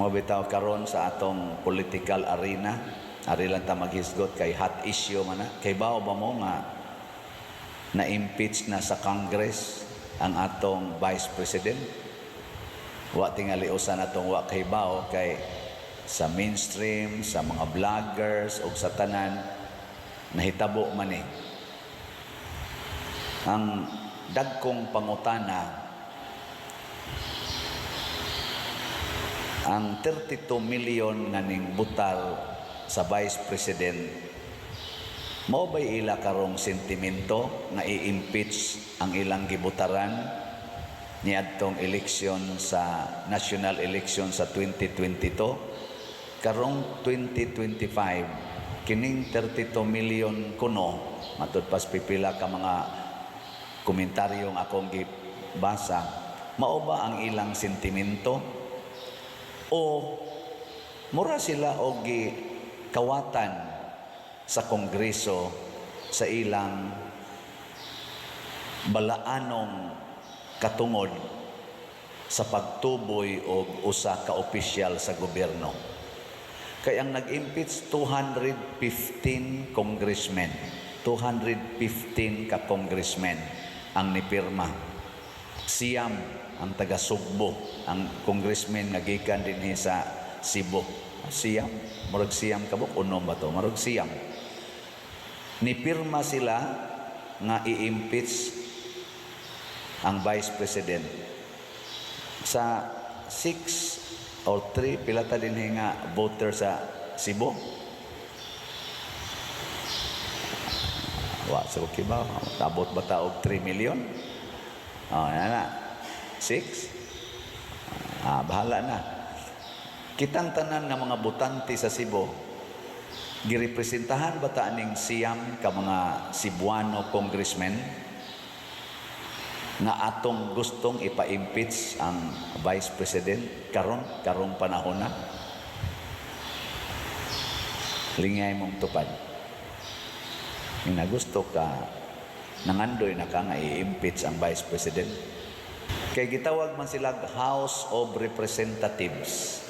Mga bitaw karon sa atong political arena, ari lang ta maghisgot kay hot issue man na. Kay bao ba mo nga na-impeach na sa Congress ang atong Vice President? Wa tingali usan atong wa kay bao kay sa mainstream, sa mga vloggers o sa tanan nahitabo man eh. Ang dagkong pangutana ang 32 million nga ning butal sa Vice President mao ba'y ila karong sentimento nga i-impeach ang ilang gibutaran niadtong eleksyon sa national election sa 2022 karong 2025 kining 32 million kuno matud pas pipila ka mga komentaryong akong gibasa mao ba ang ilang sentimento o mura sila og kawatan sa kongreso sa ilang balaanong katungod sa pagtuboy og usa ka opisyal sa gobyerno. Kay ang nag-impeach 215 congressmen 215 ka congressmen ang nipirma siyam ang taga Sugbo ang congressman nga gikan dinhi sa Cebu. Siyam? Murag siyam kabuk unom ba to? Murag siyam. Nipirma sila nga i-impeach ang vice president. Sa 6 or 3 pila ta dinhi nga voter sa Cebu? Wa sa okay tabot ba ta og 3 million oh na na. 6 ah bahala na. Kitang tanan nga mga butante sa Cebu girepresentahan ba ta ning siyam ka mga Cebuano congressmen? Nga atong gustong ipa-impeach ang vice president karon karong panahon na? Lingay mong tupad. Nga gusto ka nangandoy na ka nga i-impeach ang vice president. Kay gitawag man sila House of Representatives.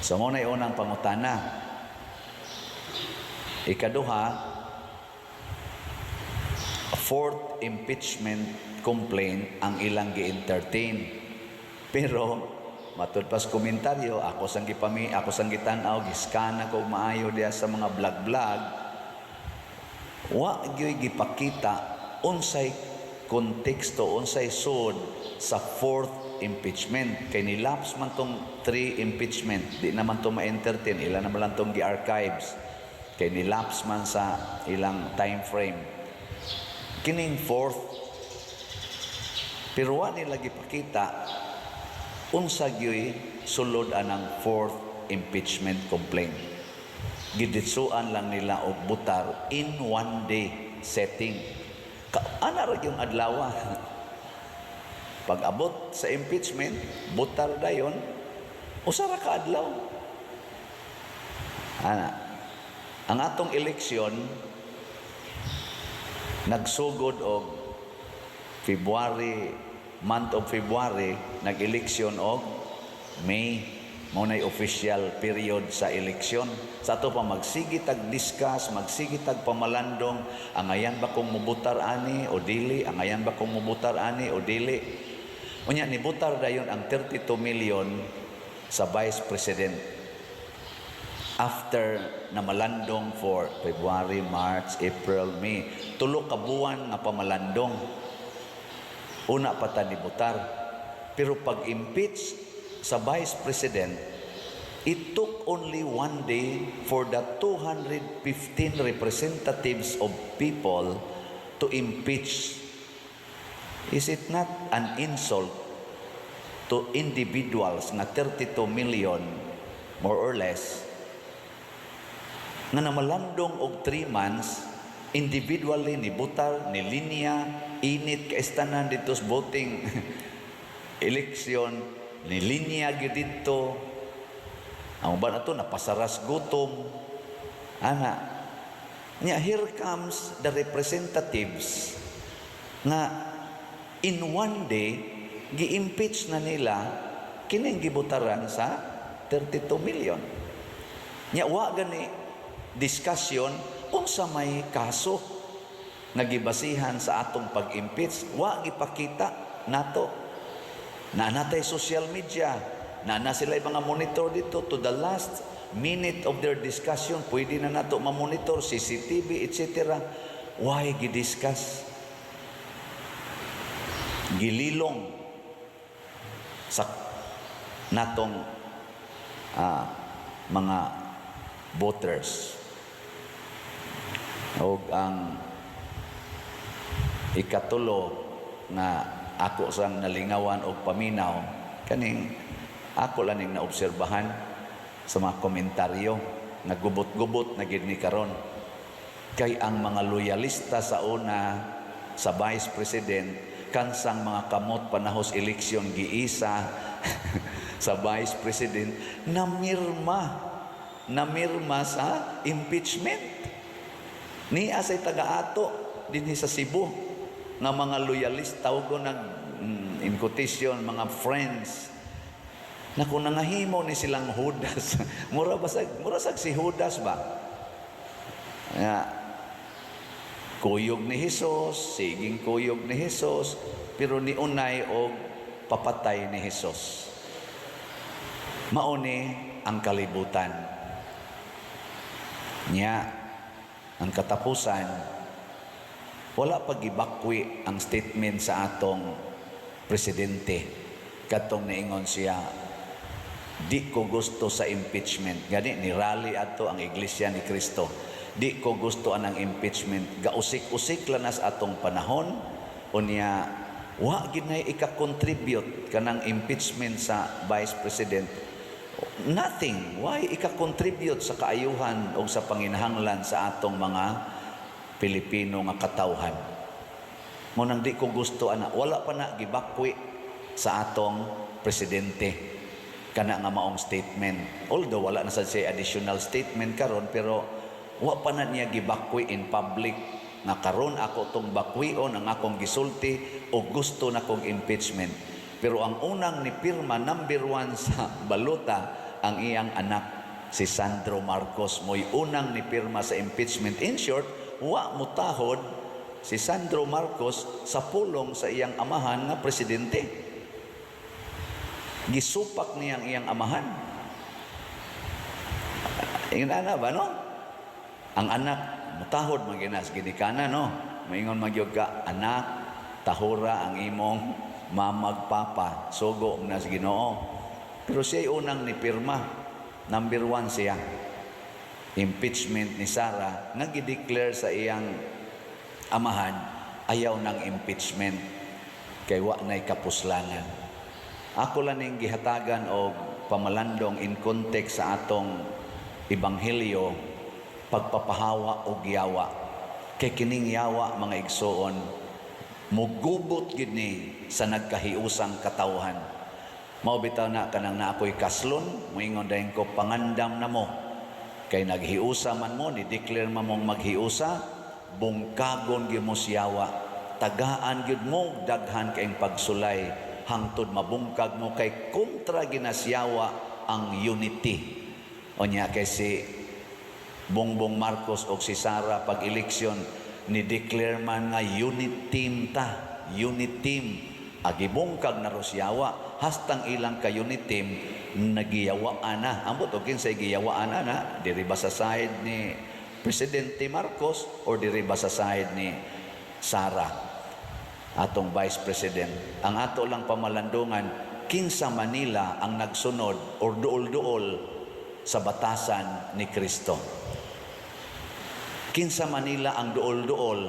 So mo na unang pangutana. Ikaduha fourth impeachment complaint ang ilang gi-entertain. Pero matud pas komentaryo ako sang gipami ako sang gitan-aw giskana ko maayo diya sa mga vlog-vlog. Wa gyud gipakita unsay konteksto unsay sud sa fourth impeachment. Kay nilaps man tong three impeachment di naman to ma-entertain. Ila naman lang tong gi-archives. Kay nilaps man sa ilang time frame. Kining fourth pero wa nila gipakita unsa gyoy sulod anang fourth impeachment complaint. Giditsuan lang nila og butar in one day setting ana ra yung adlaw pag abot sa impeachment butar dayon usa ra ka adlaw? Ana ang atong eleksyon nagsugod og February month of February nag-eleksyon og May mo nay official period sa eleksyon. Sa ato pa magsigit tag discuss magsigit tag pamalandong ang ayan ba kung mubutar ani o dili ang ayan ba kung mubutar ani o dili. Unya ni butar dayon ang 32 million sa vice president. After na malandong for February, March, April, May. Tulo ka buwan nga pamalandong. Una pa ta ni butar pero pag impeach sa vice president it took only one day for the 215 representatives of people to impeach. Is it not an insult to individuals na 32 million more or less nga namalandong og 3 months individually ni butar ni linya init ka istanan dito sa voting eleksyon ni linya gyud dito. Ang ba na to napasaras gutom. Ana nya here comes the representatives nga in one day gi-impeach na nila kining gibutaran sa 32 million. Nya wa gani discussion unsa may kaso nagibasihan sa atong pag-impeach wa gipakita nato na natay social media na na sila mga monitor dito to the last minute of their discussion. Pwede na nato ma-monitor CCTV etc why gidiscuss? Gililong sa natong ah, mga voters. O ang ikatulo nga ako sang nalingawan og paminaw. Kaning ako lang ning naobserbahan sa mga komentaryo. Nagubot-gubot na gid ni karon. Kay ang mga loyalista sa una sa vice president kansang mga kamot panahos eleksyon giisa sa vice president namirma namirma sa impeachment. Ni asay taga-ato dinhi sa Cebu nga mga loyalista o nag mm, in quotation mga friends. Na kung nangahimo ni silang Judas. Mura ba sag mura si Judas ba? Nga kuyog ni Hesus siging kuyog ni Hesus pero ni unay og papatay ni Hesus mauni ang kalibutan. Niya ang katapusan wala pagibakwi ang statement sa atong presidente. Katong naingon siya di ko gusto sa impeachment. Gani ni rally ato ang iglesia ni Kristo. Di ko gusto anang impeachment. Gausik-usik lanas atong panahon. Unya wa gid na ika-contribute kanang impeachment sa vice president. Nothing. Why ika-contribute sa kaayuhan o sa panginahanglan sa atong mga Pilipino nga katawhan. Mo nang di ko gusto ana wala pa na gibakwi sa atong presidente. Kana nga maong statement. Although wala na sad siya additional statement karon pero wa pa na niya gibakwi in public. Nga karon ako tong bakwion ang akong gisulti o gusto na kong impeachment. Pero ang unang ni pirma number one sa baluta ang iyang anak si Sandro Marcos. Mo'y unang ni pirma sa impeachment. In short wa mutahod si Sandro Marcos sa pulong sa iyang amahan nga presidente gisupak niya ang iyang amahan Ingon ana ba no? Ang anak mutahod maginas ginikana no. Maingon magyud ka anak tahura ang imong mamag papa sugo nas Ginoo. Pero siya unang ni pirma. Number one siya. Impeachment ni Sara nga gideclare sa iyang amahan ayaw ng impeachment. Kay wa nay kapuslanan. Ako lang ning gihatagan og pamalandong in context sa atong ebanghelyo pagpapahawa o giyawa. Kay kining yawa mga igsoon mugubot gid ni sa nagkahiusang katawhan. Mao bitaw na kanang na ako'y kaslon moingon dayon ko pangandam na mo kay naghiusa man mo ni declare man mong maghiusa bungkagon gyud mo siyawa. Tagaan gyud mo daghan kayong pagsulay. Hangtod mabungkag mo kay kontra ginasyawa ang unity. Onya kay si Bongbong Marcos o si Sara pag eleksyon ni declare man nga unit team ta, unit team. Agibungkag na Rosyawa, hastang ilang ka unit team nagiyawaan na. Ambot o kinsay giyawaan na na, diri ba sa side ni Presidente Marcos or diri ba sa side ni Sara atong Vice President. Ang ato lang pamalandungan, kinsa Manila ang nagsunod or duol-duol sa batasan ni Kristo. Kinsa Manila ang duol-duol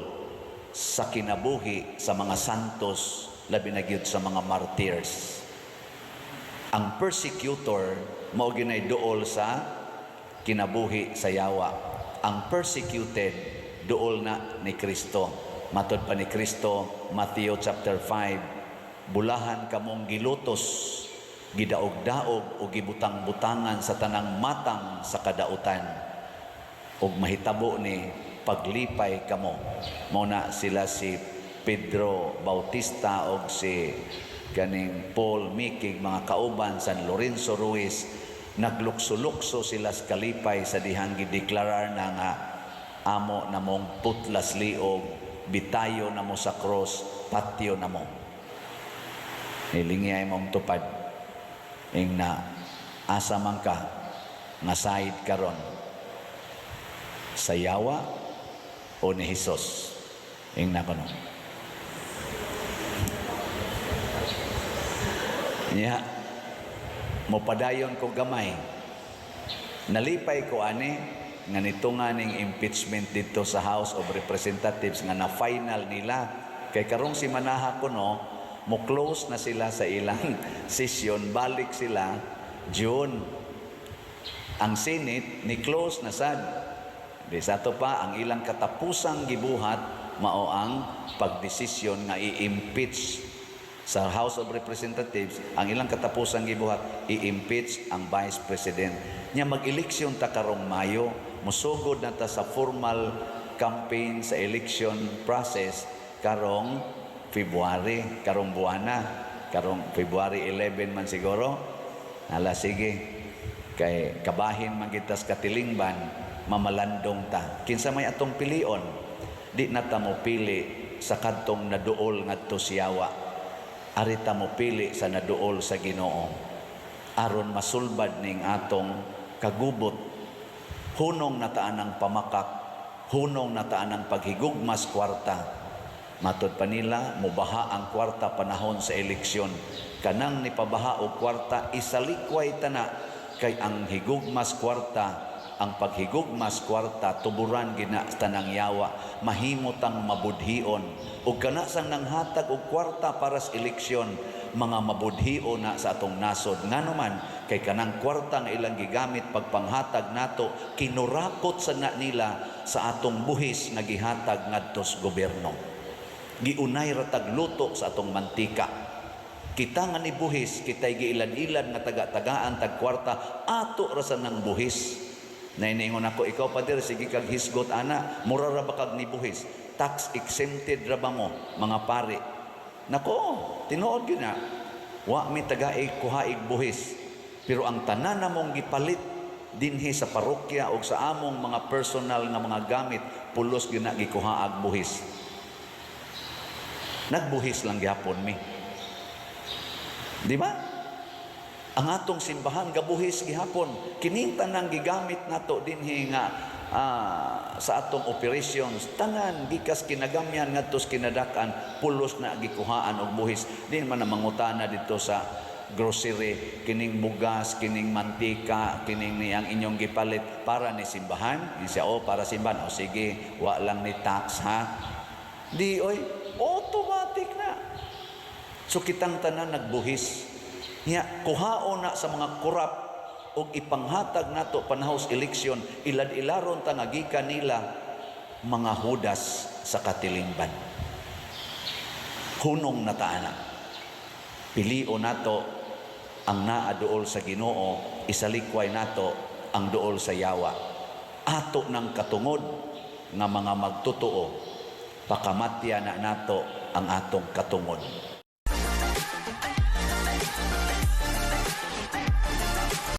sa kinabuhi sa mga santos, labi na sa mga martyrs. Ang persecutor mao ginay duol sa kinabuhi sa yawa. Ang persecuted duol na ni Kristo. Matod pa ni Kristo, Matthew chapter 5, bulahan kamong gilutos gidaog-daog o gibutang-butangan sa tanang matang sa kadautan ug mahitabo ni paglipay kamo mao na sila si Pedro Bautista og si kaning Paul Mikig mga kauban San Lorenzo Ruiz naglukso-lukso sila sa kalipay sa dihang gideklarar na nga amo na mong putlas liog, bitayo na mo sa cross, patio na mo. Nilingiyay mong tupad. Ing na asa man ka, nga side karon sa yawa o ni Hesus. Ing na kuno. Nya, mopadayon ko gamay. Nalipay ko ani nga nito nga ning impeachment dito sa House of Representatives nga na final nila. Kay karong si manaha ko no mo close na sila sa ilang session balik sila June. Ang Senate ni close na sad. Di to pa ang ilang katapusang gibuhat mao ang pagdesisyon nga i-impeach sa House of Representatives, ang ilang katapusang gibuhat, i-impeach ang Vice President. Nya mag-eleksyon ta karong Mayo, musugod na ta sa formal campaign sa election process karong February, karong buwana, karong February 11 man siguro. Hala sige, kay kabahin man kita katilingban, mamalandong ta. Kinsa may atong pilion, di na ta mo pili sa kadtong naduol ngadto siyawa arita mo pili sa naduol sa Ginoo. Aron masulbad ning atong kagubot. Hunong nataan ang pamakak. Hunong nataan ang paghigugmas kwarta. Matod pa nila mubaha ang kwarta panahon sa eleksyon. Kanang ni pabaha og kwarta isalikway tana kay ang higugmas kwarta ang paghigugmas kwarta tuburan gina tanang yawa mahimotang mabudhion. Ug kana sang nanghatag og kwarta para sa eleksyon mga mabudhion na sa atong nasod. Nganuman kay kanang kwarta nga ilang gigamit pagpanghatag nato kinurakot sa na nila sa atong buhis nga gihatag ngadto sa gobyerno. Giunay ratag luto sa atong mantika. Kita nga ni buhis kitay giilan-ilan nga taga-tagaan tag kwarta ato ra sa nang buhis Nainingon ako, ikaw pa dir, sige kag hisgot ana, mura ra ba kag nibuhis? Tax exempted ra ba mo, mga pare? Nako, tinuod gyud na. Wa mi tagaig kuhaig buhis. Pero ang tanan namong gipalit dinhi sa parokya o sa among mga personal nga mga gamit, pulos gyud na gikuhaag buhis. Nagbuhis lang gyapon mi. Di ba? Ang atong simbahan gabuhis gihapon kining tanang gigamit nato dinhi nga ah, sa atong operations tanan gikas kinagamyan ngadto sa kinadakan pulos na gikuhaan og buhis. Din man na mangutana dito sa grocery kining bugas kining mantika kining ni ang inyong gipalit para ni simbahan. Di siya oh para simbahan. O sige wa lang ni tax ha? Di oy automatic na. So kitang tanan nagbuhis Nya kuhaon na sa mga kurap ug ipanghatag nato panahos eleksyon ilad-ilaron ta nga gikan nila mga hudas sa katilingban. Hunong na taana. Pilio nato ang naa duol sa Ginoo, isalikway nato ang duol sa yawa. Ato ng katungod nga mga magtotoo, pakamatya na nato ang atong katungod.